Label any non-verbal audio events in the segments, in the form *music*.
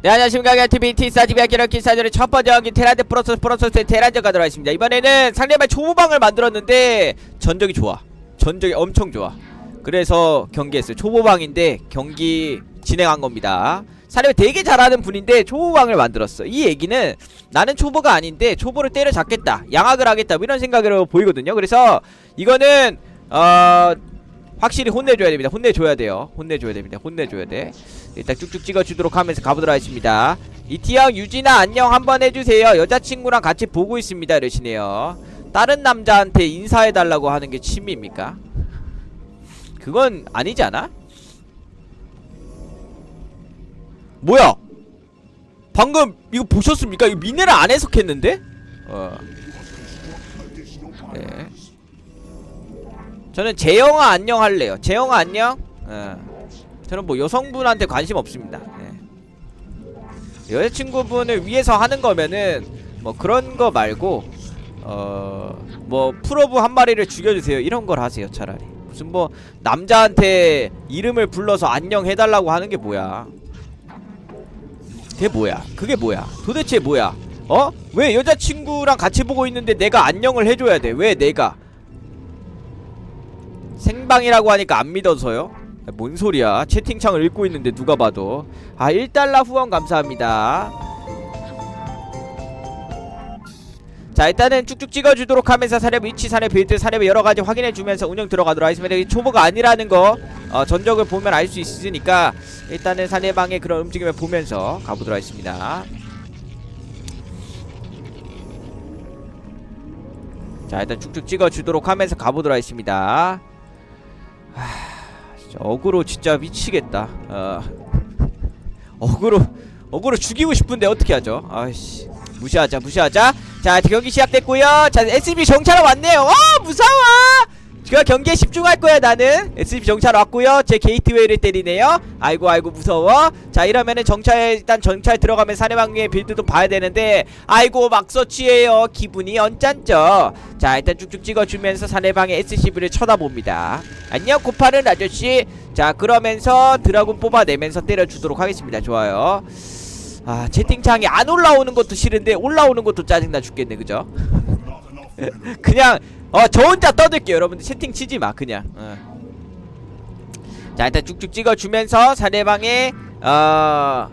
네 안녕하십니까 TV 티사지비아 기럭키 사전의 첫 번째 경기 테란드 프로토스 프로토스의 테란전가 들어있습니다 이번에는 상대방 초보방을 만들었는데 전적이 좋아 전적이 엄청 좋아 그래서 경기했어요 초보방인데 경기 진행한 겁니다 사람이 되게 잘하는 분인데 초보방을 만들었어 이 얘기는 나는 초보가 아닌데 초보를 때려잡겠다 양악을 하겠다 뭐 이런 생각으로 보이거든요 그래서 이거는 어 확실히 혼내줘야 됩니다. 혼내줘야 돼요. 혼내줘야 됩니다. 혼내줘야 돼. 일단 쭉쭉 찍어주도록 하면서 가보도록 하겠습니다. 이티형 유진아 안녕 한번 해주세요. 여자친구랑 같이 보고 있습니다. 이러시네요. 다른 남자한테 인사해달라고 하는 게 취미입니까? 그건 아니지 않아? 뭐야? 방금 이거 보셨습니까? 이거 미네랄 안 해석했는데? 어. 네. 저는 재영아 안녕 할래요. 재영아 안녕. 어. 저는 뭐 여성분한테 관심 없습니다. 예. 여자친구분을 위해서 하는 거면은 뭐 그런 거 말고 어 뭐 프로브 한 마리를 죽여주세요 이런 걸 하세요 차라리 무슨 뭐 남자한테 이름을 불러서 안녕 해달라고 하는 게 뭐야 그게 뭐야 그게 뭐야 도대체 뭐야 어? 왜 여자친구랑 같이 보고 있는데 내가 안녕을 해줘야 돼 왜 내가 생방이라고 하니까 안 믿어서요? 아, 뭔 소리야? 채팅창을 읽고 있는데 누가 봐도. 아 1달러 후원 감사합니다. 자 일단은 쭉쭉 찍어주도록 하면서 사례 위치 사례 빌드 사례 여러가지 확인해주면서 운영 들어가도록 하겠습니다. 이 초보가 아니라는 거 어, 전적을 보면 알 수 있으니까 일단은 사내방의 그런 움직임을 보면서 가보도록 하겠습니다. 자 일단 쭉쭉 찍어주도록 하면서 가보도록 하겠습니다 진짜 어그로 진짜 미치겠다. 어. 어그로 어그로 죽이고 싶은데 어떻게 하죠? 아이씨 무시하자 무시하자. 자 경기 시작됐고요. 자 SB 정찰 왔네요. 어 무서워. 그 경기에 집중할 거야 나는. SB 정찰 왔고요. 제 게이트웨이를 때리네요. 아이고 아이고 무서워. 자 이러면은 정찰 일단 정찰 들어가면 사내방의 빌드도 봐야 되는데 아이고 막서치예요. 기분이 언짢죠. 자 일단 쭉쭉 찍어주면서 사내방의 SCV를 쳐다봅니다. 안녕 고파른 아저씨. 자 그러면서 드라군 뽑아내면서 때려주도록 하겠습니다. 좋아요. 아 채팅창이 안 올라오는 것도 싫은데 올라오는 것도 짜증나 죽겠네 그죠 그냥 어 저 혼자 떠들게요 여러분들. 채팅 치지 마 그냥. 어. 자 일단 쭉쭉 찍어주면서 상대방의 어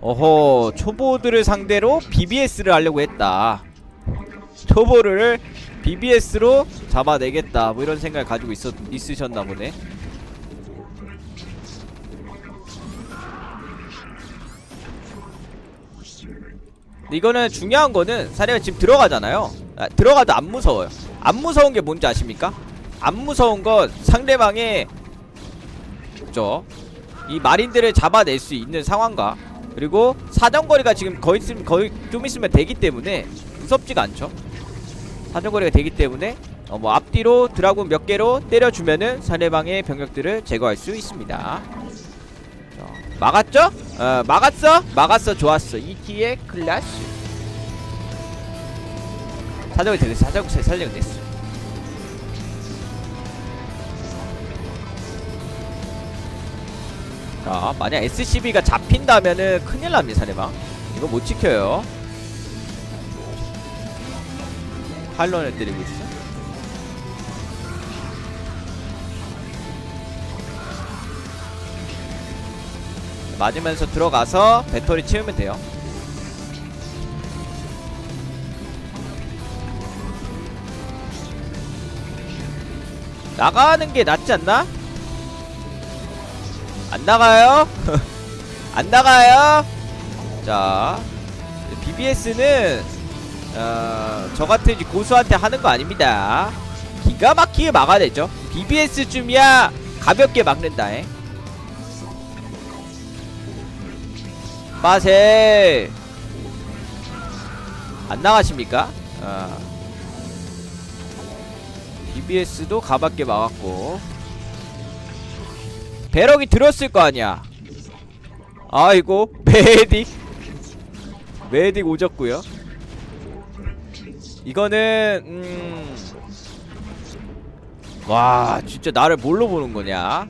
어허 초보들을 상대로 BBS를 하려고 했다. 초보를 BBS로 잡아내겠다. 뭐 이런 생각을 가지고 있었, 있으셨나 보네. 이거는 중요한 거는 사례가 지금 들어가잖아요 아, 들어가도 안 무서워요 안 무서운 게 뭔지 아십니까? 안 무서운 건 상대방의 저 이 마린들을 잡아낼 수 있는 상황과 그리고 사정거리가 지금 거의 있으면 거의 좀 있으면 되기 때문에 무섭지가 않죠. 사정거리가 되기 때문에 어 뭐 앞뒤로 드라군 몇 개로 때려주면은 상대방의 병력들을 제거할 수 있습니다. 자, 막았죠? 어 막았어? 막았어 좋았어. ET의 클래시. 사정이 되겠어. 사정 사정 됐어. 자, 만약 SCB가 잡힌다면은 큰일 납니다, 사내방. 이거 못 지켜요. 할런을 때리고 있어. 맞으면서 들어가서 배터리 채우면 돼요. 나가는 게 낫지 않나? 안 나가요? *laughs* 안 나가요? 자 BBS는 어, 저 같은 이제 고수한테 하는 거 아닙니다. 기가 막히게 막아내죠. BBS쯤이야 가볍게 막는다. 에. 빠세 안 나가십니까? 어. BBS도 가볍게 막았고 배럭이 들었을 거 아니야. 아이고 *laughs* 메딕 메딕 오졌고요. 이거는 음. 와 진짜 나를 뭘로 보는 거냐?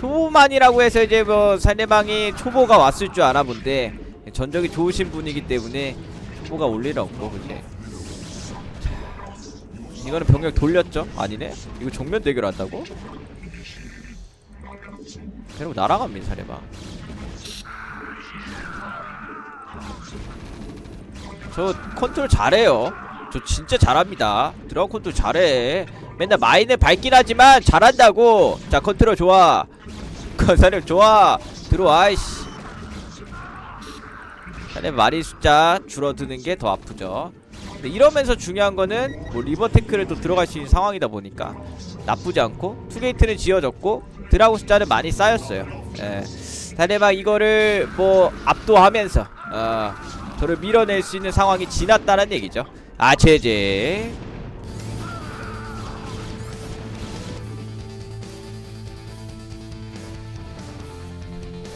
초보만이라고 해서 이제 뭐 상대방이 초보가 왔을 줄 아나 본데 전적이 좋으신 분이기 때문에 초보가 올 일은 없고 그지? 자, 이거는 병력 돌렸죠? 아니네? 이거 정면 대결한다고? 그리고 날아갑니다 상대방 저 컨트롤 잘해요. 저 진짜 잘합니다. 드라곤 컨트롤 잘해. 맨날 마인을 밟긴 하지만 잘한다고. 자 컨트롤 좋아. *laughs* 건사님 좋아. 들어와 이씨. 자네 마리 숫자 줄어드는 게 더 아프죠. 근데 이러면서 중요한 거는 뭐 리버 탱크를 또 들어갈 수 있는 상황이다 보니까 나쁘지 않고 투게이트는 지어졌고 드라곤 숫자는 많이 쌓였어요. 예. 상대방 이거를 뭐 압도하면서 어, 저를 밀어낼 수 있는 상황이 지났다는 얘기죠. 아 제제.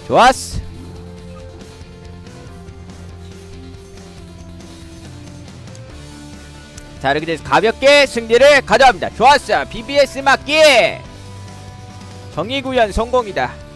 좋았어. 자 이렇게 돼서 가볍게 승리를 가져갑니다. 좋았어. BBS 맞기. 정의구현 성공이다.